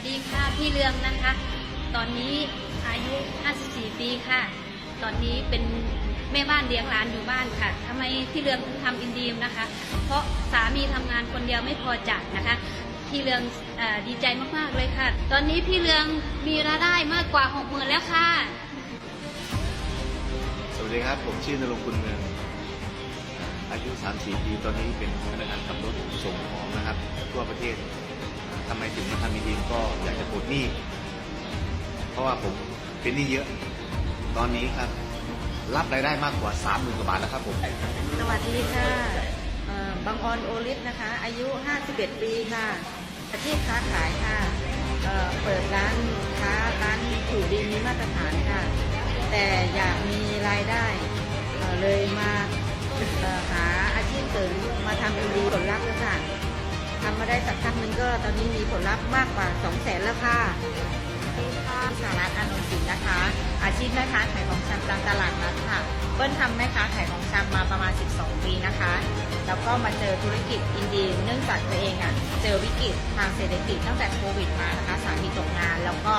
วัสดีค่ะพี่เรืองนะคะ ตอนนี้อายุ 54 ปีค่ะ ตอนนี้เป็นแม่บ้านเลี้ยงหลานอยู่บ้านค่ะทำไมพี่เรืองถึงทำอินดีมนะคะ เพราะสามีทำงานคนเดียวไม่พอจัดนะคะ พี่เรืองอดีใจมากๆเลยค่ะ ตอนนี้พี่เรืองมีรายได้มากกว่า 60,000 แล้วค่ะ สวัสดีครับ ผมชื่อนรงค์คุณเมือง อายุ 34 ปี ตอนนี้เป็นพนักงานขับรถส่งของนะครับ ทั่วประเทศทำไมถึง ก็อยากจะปลดหนี้ เพราะว่าผมเป็นหนี้เยอะ ตอนนี้ครับ รับรายได้มากกว่า30,000กว่าบาทแล้วครับผม สวัสดีค่ะเอ่อบางออนโอลิฟนะคะ อายุ 51 ปีค่ะ อาชีพค้าขายค่ะเอ่อเปิดร้านค้าร้านถูดีมีมาตรฐานค่ะ แต่อยากมีรายได้เอ่อเลยมาเอ่อหาอาชีพเสริมมาทำเอ็นดีผลลัพธ์ค่ะ ทำมาได้สักพักหนึ่งก็ตอนนี้มีผลลัพธ์มากกว่า2 0 0แสนแล้วค่ะนี่ค่ะสารัตน์อานนท์ศิลป์นะคะ อาชีพแม่ค้าขายของชำตามตลาดนัดค่ะเปิ้ลทำแม่ค้าขายของชำมาประมาณ 12 ปีนะคะ แล้วก็มาเจอธุรกิจอินดีเนื่องจากตัวเองอะเจอวิกฤตทางเศรษฐกิจตั้งแต่โควิดมานะคะสามีตกงาน แล้วก็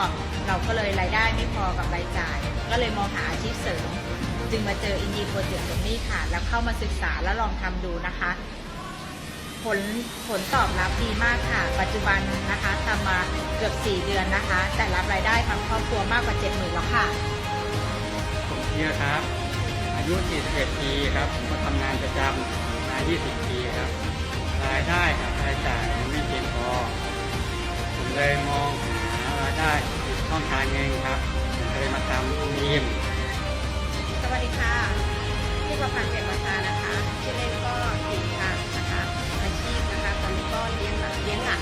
เราก็เลยรายได้ไม่พอกับรายจ่าย ก็เลยมองหาอาชีพเสริมจึงมาเจออินดีโปรเจกต์ตรงนี้ค่ะ แล้วเข้ามาศึกษาแล้วลองทำดูนะคะ ผลผลตอบรับดีมากค่ะ ปัจจุบันนะคะทำมาเกือบ 4 เดือนนะคะ แต่รับรายได้ทางครอบครัวมากกว่า 7 0,000แล้วค่ะ ผมเชียรครับ อายุ 41 ปีครับ ผมก็ทำงานประจำมา 20 ปีครับ รายได้กับรายจ่ายมันไม่เพียงพอ ผมเลยมองหารายได้อีกช่องทางหนึ่งครับ ผมเลยมาทำทีม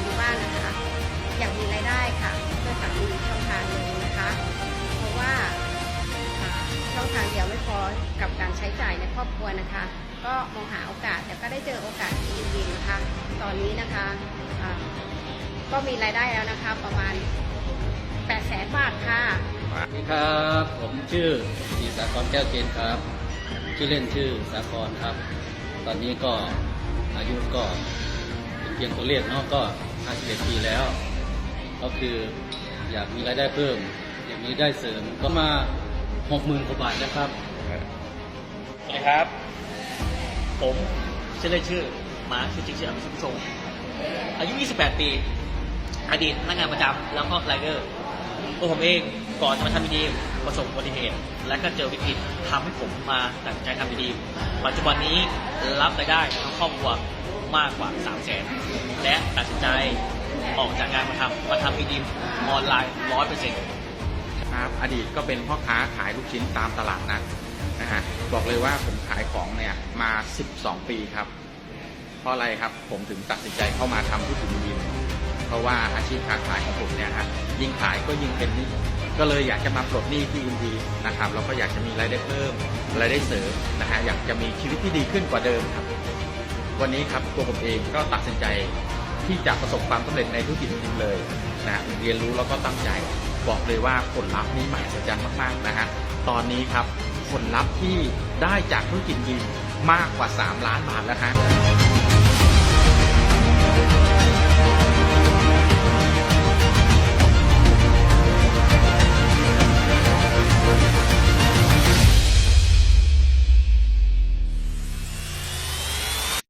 อยู่บ้านนะคะอยากมีรายได้ค่ะเพื่อสังมีช่องทางหนึ่งนะคะ เพราะว่าช่องทางเดียวไม่พอกับการใช้จ่ายในครอบครัวนะคะ ก็มองหาโอกาสแต่ก็ได้เจอโอกาสที่ดีๆนะคะ ตอนนี้นะคะก็มีรายได้แล้วนะคะประมาณ8 0 0 0 0 0บาทค่ะสวัสดีครับ ผมชื่อศรีสากรแก้วเจนครับ ชื่อเล่นชื่อสากรครับ ตอนนี้ก็อายุก็ เพียงตัวเลขเนาะก็51ปีแล้ว ก็คืออยากมีรายได้เพิ่ม อยากมีรายได้เสริมก็มา 60,000กว่าบาทนะครับสวัสดีครับ ผมชื่อเล่นชื่อหมาชื่อจริงชื่ออภิสิทธิ์ชงอายุ 28 ปี อดีตพนักงานประจำแล้วก็ไรเดอร์ตัวผมเองก่อนจะมาทำดีประสบอุบัติเหตุ และก็เจอวิกฤตทำให้ผมมาตัดใจทำดีปัจจุบันนี้รับรายได้ทั้งครอบครัว มากกว่า 3 0 0แสนและตัดสินใจออกจากงานมาทำมาทำดีๆออนไลน์ 100%ครับอดีตก็เป็นพ่อค้าขายลูกชิ้นตามตลาดนัดนะฮะบอกเลยว่าผมขายของเนี่ยมา 12 ปีครับ เพราะอะไรครับผมถึงตัดสินใจเข้ามาทำธุรกิจยิมเพราะว่าอาชีพค้าขายของผมเนี่ยฮะยิ่งขายก็ยิ่งเป็นหนี้ก็เลยอยากจะมาปลดหนี้ที่อินดีนะครับแล้วก็อยากจะมีรายได้เพิ่มรายได้เสริมนะฮะอยากจะมีชีวิตที่ดีขึ้นกว่าเดิมครับ วันนี้ครับตัวผมเองก็ตัดสินใจที่จะประสบความสำเร็จในธุรกิจจริงเลยนะฮะเรียนรู้แล้วก็ตั้งใจบอกเลยว่าผลลัพธ์นี้มหัศจรรย์มาก ๆ นะฮะตอนนี้ครับผลลัพธ์ที่ได้จากธุรกิจจริงมากกว่า 3 ล้านบาทแล้วฮะ